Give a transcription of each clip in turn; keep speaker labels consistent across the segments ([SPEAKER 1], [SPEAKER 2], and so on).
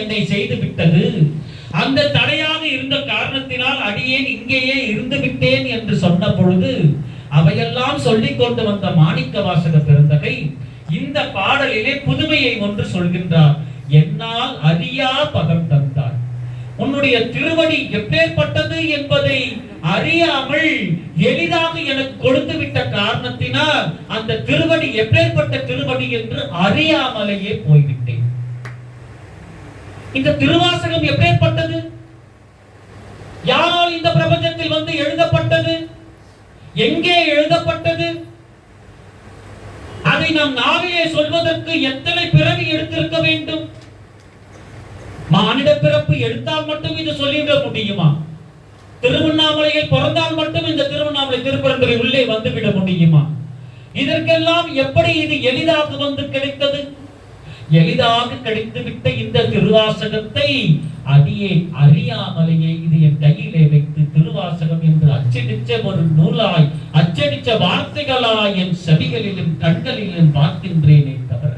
[SPEAKER 1] என்னை செய்து விட்டது. அந்த தடையாக இருந்த காரணத்தினால் அடியேன் இங்கேயே இருந்து விட்டேன் என்று சொன்ன பொழுது அவையெல்லாம் சொல்லிக் கொண்டு வந்த மாணிக்க வாசக பெருந்தகை இந்த பாடலிலே புதுமையை ஒன்று சொல்கின்றார். என்னால் அறியா பதம் தந்தார். உன்னுடைய திருவடி எப்பேற்பட்டது என்பதை அறியாமல் எளிதாக எனக்கு கொடுத்து விட்ட காரணத்தினால் அந்த திருவடி எப்பேற்பட்ட திருவடி என்று அறியாமலேயே போய்விட்டேன். இந்த திருவாசகம் எப்பேற்பட்டது? யாரால் இந்த பிரபஞ்சத்தில் வந்து எழுதப்பட்டது? எங்கே எழுதப்பட்டது? அதை நாம் நாவிலே சொல்வதற்கு எத்தனை பிறவி எடுத்திருக்க வேண்டும்? மானிட பிறப்பு எடுத்தால் மட்டும் இது சொல்லிவிட முடியுமா? திருவண்ணாமலையில் பிறந்தால் மட்டும் இந்த திருவண்ணாமலை திருப்பரங்குறை உள்ளே வந்துவிட முடியுமா? இதற்கெல்லாம் எப்படி இது எளிதாக வந்து கிடைத்தது? எளிதாக கிடைத்துவிட்ட இந்த திருவாசகத்தை அடியே அறியாமலேயே இது என் கையிலே வைத்து திருவாசகம் என்று அச்சடிச்ச ஒரு நூலாய் அச்சடிச்ச வார்த்தைகளாய் என் செவிகளிலும் கண்களிலும் பார்க்கின்றேனே தவிர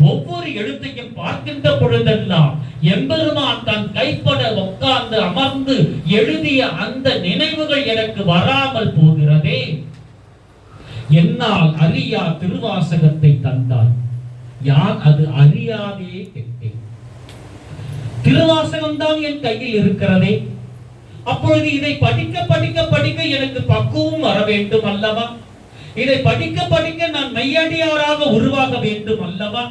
[SPEAKER 1] ஒவ்வொரு எழுத்தையும் பார்க்கின்ற பொழுதெல்லாம் எம்பெருமான் தன் கைப்பட உட்கார்ந்து அமர்ந்து எழுதிய அந்த நினைவுகள் எனக்கு வராமல் போகிறதே. என்னால் அறியா திருவாசகத்தை தந்தாய். யான் அது அறியாதே கெட்டேன் திருவாசகம் தான் என் கையில் இருக்கிறதே. அப்பொழுது இதை படிக்க படிக்க படிக்க எனக்கு பக்குவம் வர வேண்டும் அல்லவா? இதை படிக்க படிக்க நான் மெய்யடியாராக உருவாக வேண்டும் அல்லவா?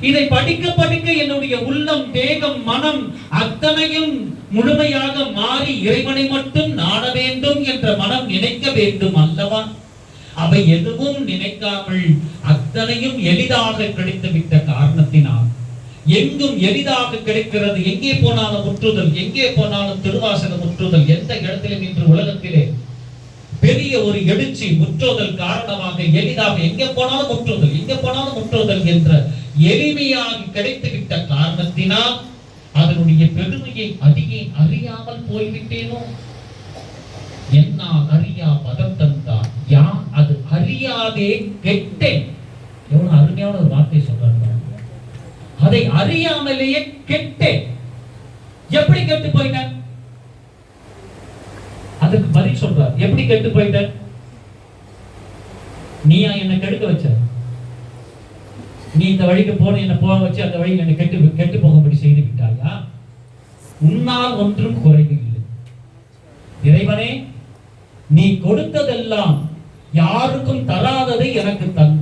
[SPEAKER 1] இதை படிக்க படிக்க என்னுடைய உள்ளம் தேகம் மனம் அத்தனையும் முழுமையாக மாறி இறைவனை மட்டும் நாட வேண்டும் என்ற மனம் நினைக்க வேண்டும் அல்லவா? அவை எதுவும் நினைக்காமல் அத்தனையும் எளிதாக கிடைத்துவிட்ட காரணத்தினால் எங்கும் எளிதாக கிடைக்கிறது எங்கே போனாலும் முற்றுதல் எங்கே போனாலும் திருவாசக முற்றுதல் எந்த இடத்திலும் இன்று உலகத்திலே பெரிய ஒரு எழுச்சி முற்றுதல் காரணமாக எளிதாக எங்க போனாலும் முற்றுதல் எங்க போனாலும் முற்றுதல் என்ற எளிமையாக கிடைத்துவிட்ட காரணத்தினால் அதனுடைய பெருமையை அதிக அறியாமல் போய்விட்டேனோ? என்ன அறியா பதம் தந்தார் யான் அது அறியாதே கெட்டேன். அருமையான ஒரு வார்த்தை சொல்றாங்க அதை அறியாமலேயே கெட்டேன் எப்படி கெட்டு போயிட்டார்? அதுக்கு பதில் சொல்றார். எப்படி கெட்டு போயிட்டார்? நீயா என்னை கெடுக்க வச்ச? நீ இந்த வழிக்கு போன என்ன போக வச்சு அந்த வழியில் என்னை கெட்டு கெட்டு போகும்படி செய்து விட்டாயா? உன்னால் ஒன்றும் குறைவு இல்லை. இறைவனே நீ கொடுத்ததெல்லாம் யாருக்கும் தராததை எனக்கு தந்த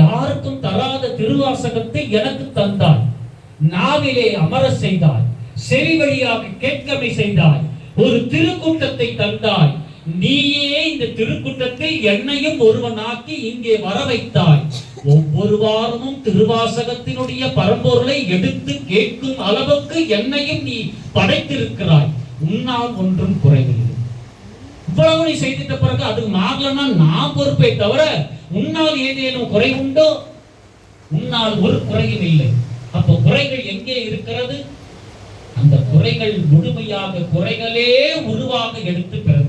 [SPEAKER 1] யாருக்கும் தராத திருவாசகத்தை எனக்கு தந்தாய். நாவிலே அமர செய்தாய். செவி வழியாக கேட்கமை செய்தாய். ஒரு திருக்கூட்டத்தை தந்தாய். நீயே இந்த திருக்கூட்டத்தில் என்னையும் ஒருவனாக்கி இங்கே வர வைத்தாய் ஒவ்வொரு வாரமும் திருவாசகத்தினுடைய பரம்பொருளை எடுத்து கேட்கும் அளவுக்கு என்னையும் நீ படைத்திருக்கிறாய். உன்னால் ஒன்றும் குறைவில்லை. இவ்வளவு நீ செய்திட்ட பிறகு அது மாறலன்னா நான் பொறுப்பை தவிர உன்னால் ஏதேனும் குறை உண்டோ? உன்னால் ஒரு குறையும் இல்லை. அப்போ குறைகள் எங்கே இருக்கிறது? அந்த குறைகள் முழுமையாக குறைகளே உருவாக எடுத்து பிறகு